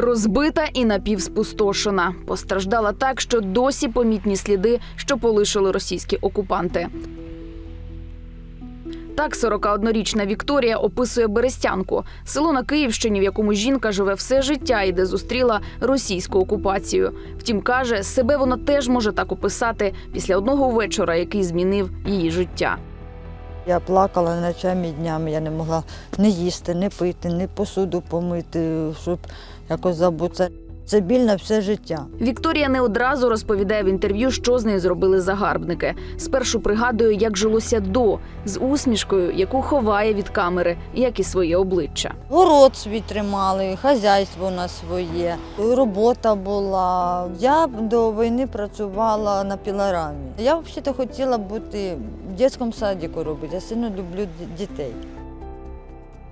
Розбита і напівспустошена. Постраждала так, що досі помітні сліди, що полишили російські окупанти. Так, 41-річна Вікторія описує Берестянку, село на Київщині, в якому жінка живе все життя і де зустріла російську окупацію. Втім, каже, себе вона теж може так описати після одного вечора, який змінив її життя. Я плакала ночами і днями, я не могла не їсти, не пити, не посуду помити, щоб якось забутися. Це біль на все життя. Вікторія не одразу розповідає в інтерв'ю, що з нею зробили загарбники. Спершу пригадує, як жилося до з усмішкою, яку ховає від камери, як і своє обличчя. Город свій тримали, хазяйство у нас своє, робота була. Я до війни працювала на пілорамі. Я взагалі хотіла бути в дитячому садіку робити. Я сильно люблю дітей.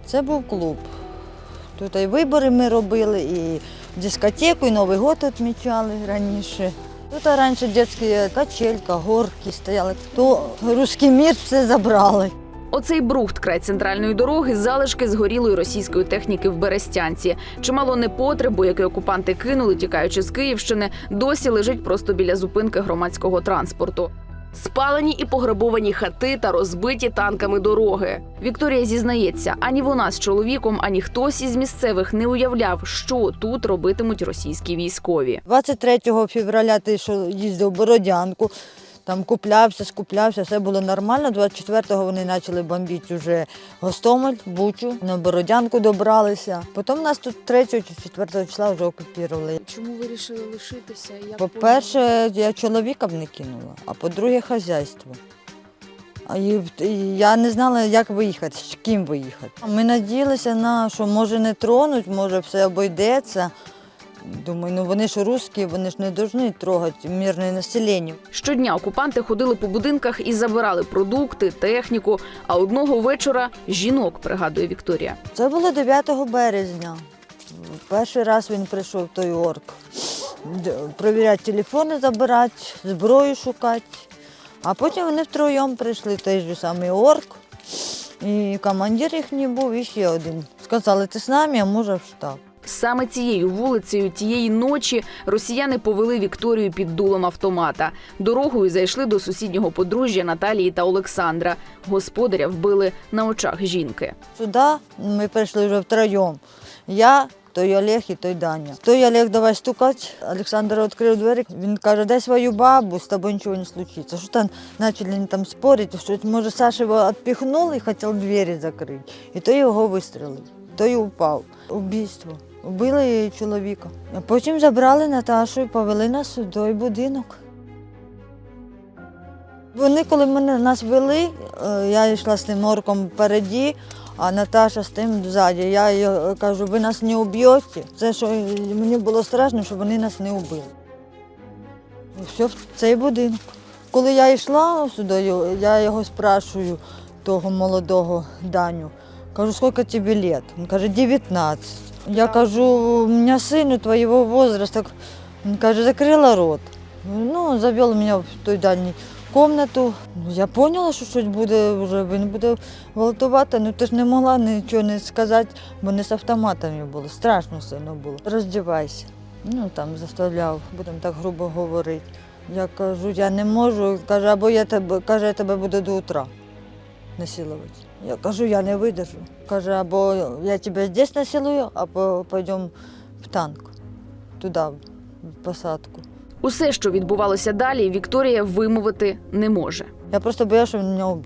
Це був клуб. Тут і вибори ми робили, і дискотеку, і Новий год відмічали раніше. Тут раніше дитячі качелька, горки стояли. То русський мір все забрали. Оцей брухт край центральної дороги залишки згорілої російської техніки в Берестянці. Чимало непотребу, який окупанти кинули, тікаючи з Київщини, досі лежить просто біля зупинки громадського транспорту. Спалені і пограбовані хати та розбиті танками дороги. Вікторія зізнається, ані вона з чоловіком, ані хтось із місцевих не уявляв, що тут робитимуть російські військові. 23 февраля ти що їздив в Бородянку, там куплявся, скуплявся, все було нормально. 24-го вони почали бомбити вже Гостомель, Бучу, на Бородянку добралися. Потім нас тут 3 чи 4 числа вже окупували. Чому ви вирішили лишитися? По-перше, я чоловіка б не кинула, а по-друге, хазяйство. І- і я не знала, як виїхати, з ким виїхати. Ми надіялися на що може не тронуть, може все обійдеться. Думаю, ну вони ж русські, вони ж не повинні трогати мирне населення. Щодня окупанти ходили по будинках і забирали продукти, техніку. А одного вечора жінок, пригадує Вікторія. Це було 9 березня. Перший раз він прийшов той орк. Провіряти телефони, забирати, зброю шукати. А потім вони втроєм прийшли, той же самий орк. І командир їхній був, і ще один. Сказали, ти з нами, а може в штаб. Саме цією вулицею тієї ночі росіяни повели Вікторію під дулом автомата. Дорогою зайшли до сусіднього подружжя Наталії та Олександра. Господаря вбили на очах жінки. Сюди ми прийшли вже втроєм. Я, той Олег і той Даня. Той Олег давай стукати. Олександр відкрив двері. Він каже, дай свою бабу, з тобою нічого не случиться. Що там почали там спорити, що може Саша його відпихнув і хотів двері закрити. І той його вистрілив, той упав. Убійство. Убили чоловіка. А потім забрали Наташу і повели нас у той будинок. Вони, коли мене нас вели, е, я йшла з тим орком впереді, а Наташа з тим ззаді. Я е, кажу, ви нас не уб'єте. Це що мені було страшно, щоб вони нас не вбили. Все в цей будинок. Коли я йшла сюди, я його спрашую, того молодого Даню, кажу, скільки тобі лет? Він каже, 19. Я кажу, у мене сину твоєго возраста. Він каже, закрила рот. Ну, завел мене в той дальній комнату. Я поняла, що щось буде вже, він буде гвалтувати, ну ти ж не могла нічого не сказати, бо не з автоматами було. Страшно сильно було. Роздівайся. Ну там заставляв, будемо так грубо говорити. Я кажу, я не можу, каже, або я тебе, каже, я тебе буду до утра насилувати. Я кажу, я не видержу. Каже, або я тебе здесь насилую, або пойдемо в танк, туди, в посадку. Усе, що відбувалося далі, Вікторія вимовити не може. Я просто боюсь, що він мене.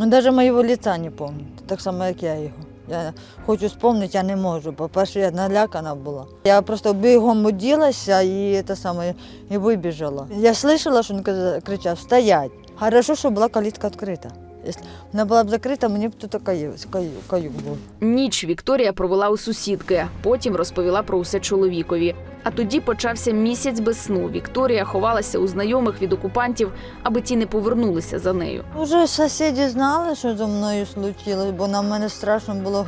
Він навіть моєго лица не пам'ятає, так само, як я його. Я хочу спомнити, я не можу. По-перше, я налякана була. Я просто бігом оділася і те саме, і вибіжала. Я слышала, що він кричав Стоять! Хорошо, що була калітка відкрита. Якщо вона була б закрита, мені б тут каюк, каюк, каюк був. Ніч Вікторія провела у сусідки, потім розповіла про усе чоловікові. А тоді почався місяць без сну. Вікторія ховалася у знайомих від окупантів, аби ті не повернулися за нею. Уже сусіди знали, що зі мною случилось, бо на мене страшно було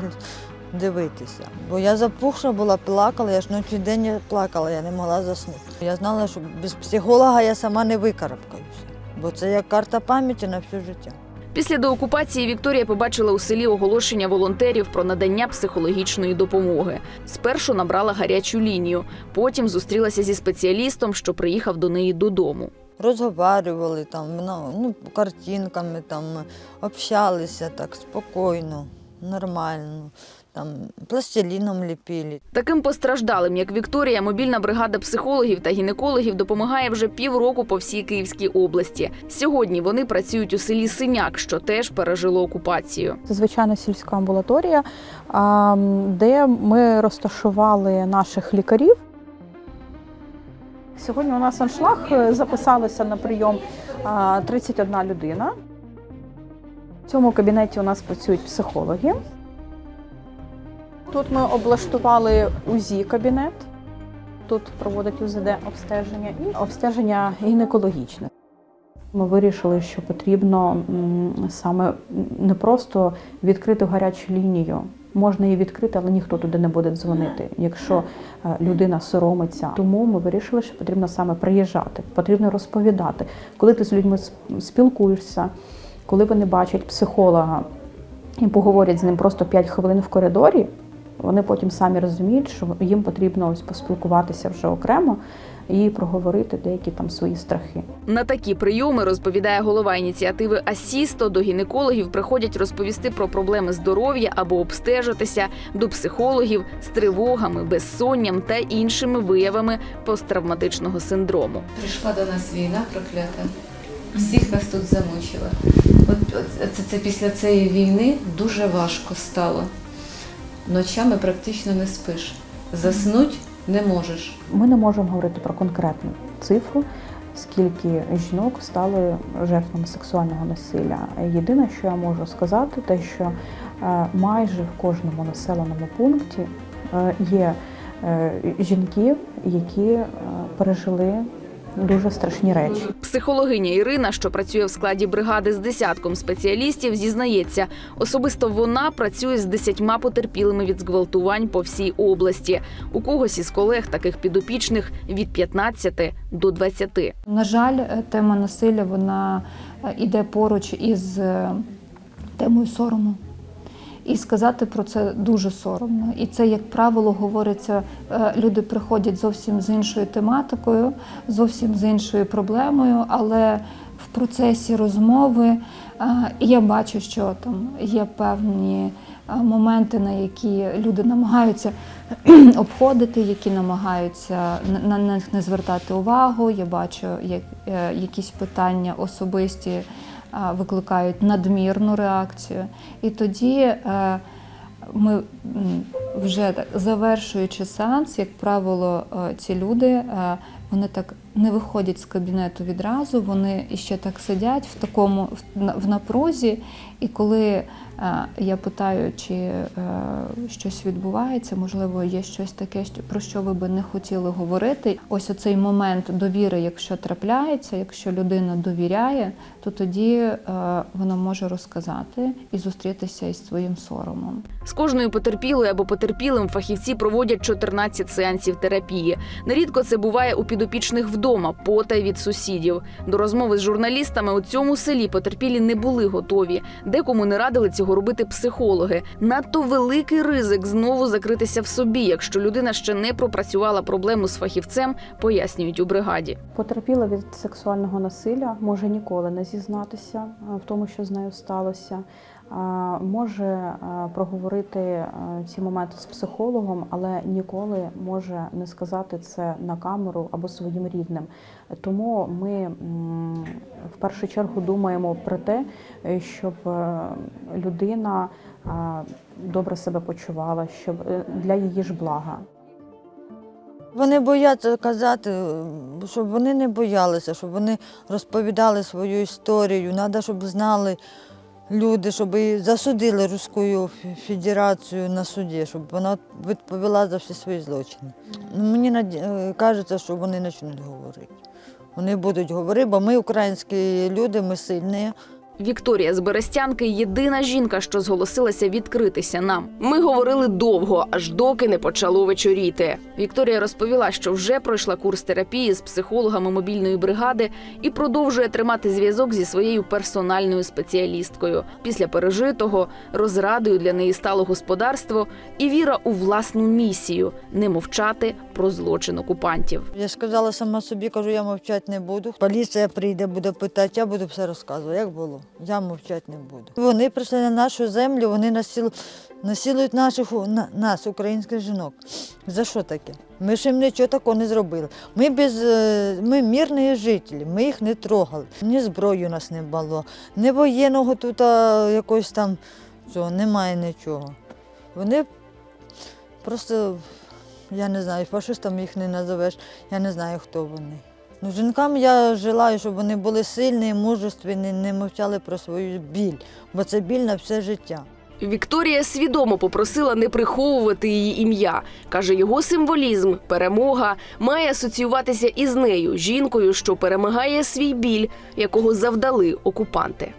дивитися. Бо я запухша була, плакала, я ж ночі день плакала, я не могла заснути. Я знала, що без психолога я сама не викарабкаюся, бо це як карта пам'яті на все життя. Після деокупації Вікторія побачила у селі оголошення волонтерів про надання психологічної допомоги. Спершу набрала гарячу лінію, потім зустрілася зі спеціалістом, що приїхав до неї додому. Розговарювали там, ну, ну, картинками, там, общалися так спокійно, нормально. Там, пластиліном ліпили. Таким постраждалим, як Вікторія, мобільна бригада психологів та гінекологів допомагає вже півроку по всій Київській області. Сьогодні вони працюють у селі Синяк, що теж пережило окупацію. Це звичайна сільська амбулаторія, де ми розташували наших лікарів. Сьогодні у нас аншлаг е, записалися на прийом а, 31 людина. В цьому кабінеті у нас працюють психологи. Тут ми облаштували УЗІ кабінет. Тут проводить УЗД обстеження і обстеження гінекологічне. Ми вирішили, що потрібно саме не просто відкрити гарячу лінію. Можна її відкрити, але ніхто туди не буде дзвонити, якщо е, людина соромиться. Тому ми вирішили, що потрібно саме приїжджати, потрібно розповідати. Коли ти з людьми спілкуєшся, коли вони бачать психолога і поговорять з ним просто 5 хвилин в коридорі, вони потім самі розуміють, що їм потрібно ось поспілкуватися вже окремо і проговорити деякі там свої страхи. На такі прийоми розповідає голова ініціативи Асісто. До гінекологів приходять розповісти про проблеми здоров'я або обстежитися до психологів з тривогами, безсонням та іншими виявами посттравматичного синдрому. Прийшла до нас війна проклята. Всіх нас тут замучила. От, от це, це після цієї війни дуже важко стало. Ночами практично не спиш. Заснуть не можеш. Ми не можемо говорити про конкретну цифру, скільки жінок стали жертвами сексуального насилля. Єдине, що я можу сказати, те, що е, майже в кожному населеному пункті е, є е, жінки, які пережили дуже страшні речі. Психологиня Ірина, що працює в складі бригади з десятком спеціалістів, зізнається, особисто вона працює з десятьма потерпілими від зґвалтувань по всій області. У когось із колег таких підопічних від 15 до 20. На жаль, тема насилля вона е, іде поруч із е, темою сорому. І сказати про це дуже соромно. І це, як правило, говориться, е, люди приходять зовсім з іншою тематикою, зовсім з іншою проблемою, але в процесі розмови е, я бачу, що там є певні е, моменти, на які люди намагаються обходити, які намагаються на- них не звертати увагу. Я бачу, як якісь питання особисті викликають надмірну реакцію. І тоді е, ми вже завершуючи сеанс, як правило, е, ці люди е, вони так не виходять з кабінету відразу, вони іще так сидять в такому в напрузі. І коли е, я питаю, чи е, щось відбувається, можливо, є щось таке, про що ви би не хотіли говорити. Ось оцей момент довіри, якщо трапляється, якщо людина довіряє, то тоді е, вона може розказати і зустрітися із своїм соромом. З кожною потерпілою або потерпілим фахівці проводять 14 сеансів терапії. Нерідко це буває у підопічних вдома, потай від сусідів. До розмови з журналістами у цьому селі потерпілі не були готові. Декому не радили цього робити психологи. Надто великий ризик знову закритися в собі, якщо людина ще не пропрацювала проблему з фахівцем, пояснюють у бригаді. Потерпіла від сексуального насилля, може ніколи не зізнатися е, в тому, що з нею сталося. Може е, проговорити е, ці моменти з психологом, але ніколи може не сказати це на камеру або своїм рідним. Тому ми в першу чергу думаємо про те, е, щоб людина добре себе почувала, щоб для її ж блага. Вони бояться казати, щоб вони не боялися, щоб вони розповідали свою історію. Треба, щоб знали люди, щоб засудили Руську Федерацію на суді, щоб вона відповіла за всі свої злочини. Ну, Мені е, кажеться, що вони почнуть говорити. Вони будуть говорити, бо ми українські люди, ми сильні. Вікторія з Берестянки єдина жінка, що зголосилася відкритися нам. Ми говорили довго, аж доки не почало вечоріти. Вікторія розповіла, що вже пройшла курс терапії з психологами мобільної бригади і продовжує тримати зв'язок зі своєю персональною спеціалісткою. Після пережитого розрадою для неї стало господарство і віра у власну місію не мовчати про злочин окупантів. Я сказала сама собі, кажу, я мовчати не буду. Поліція прийде, буде питати, я буду все розказувати, як було. Я мовчати не буду. Вони прийшли на нашу землю, вони насіл... насилують наших, на- нас, українських жінок. За що таке? Ми ж їм нічого такого не зробили. Ми без е, ми мирні жителі, ми їх не трогали. Ні зброї у нас не було, ні воєнного тут а, якогось там цього, немає нічого. Вони просто, я не знаю, фашистами їх не називеш, я не знаю, хто вони. Ну, жінкам я желаю, щоб вони були сильні, мужественні, не мовчали про свою біль, бо це біль на все життя. Вікторія свідомо попросила не приховувати її ім'я. каже, його символізм, перемога має асоціюватися із нею, жінкою, що перемагає свій біль, якого завдали окупанти.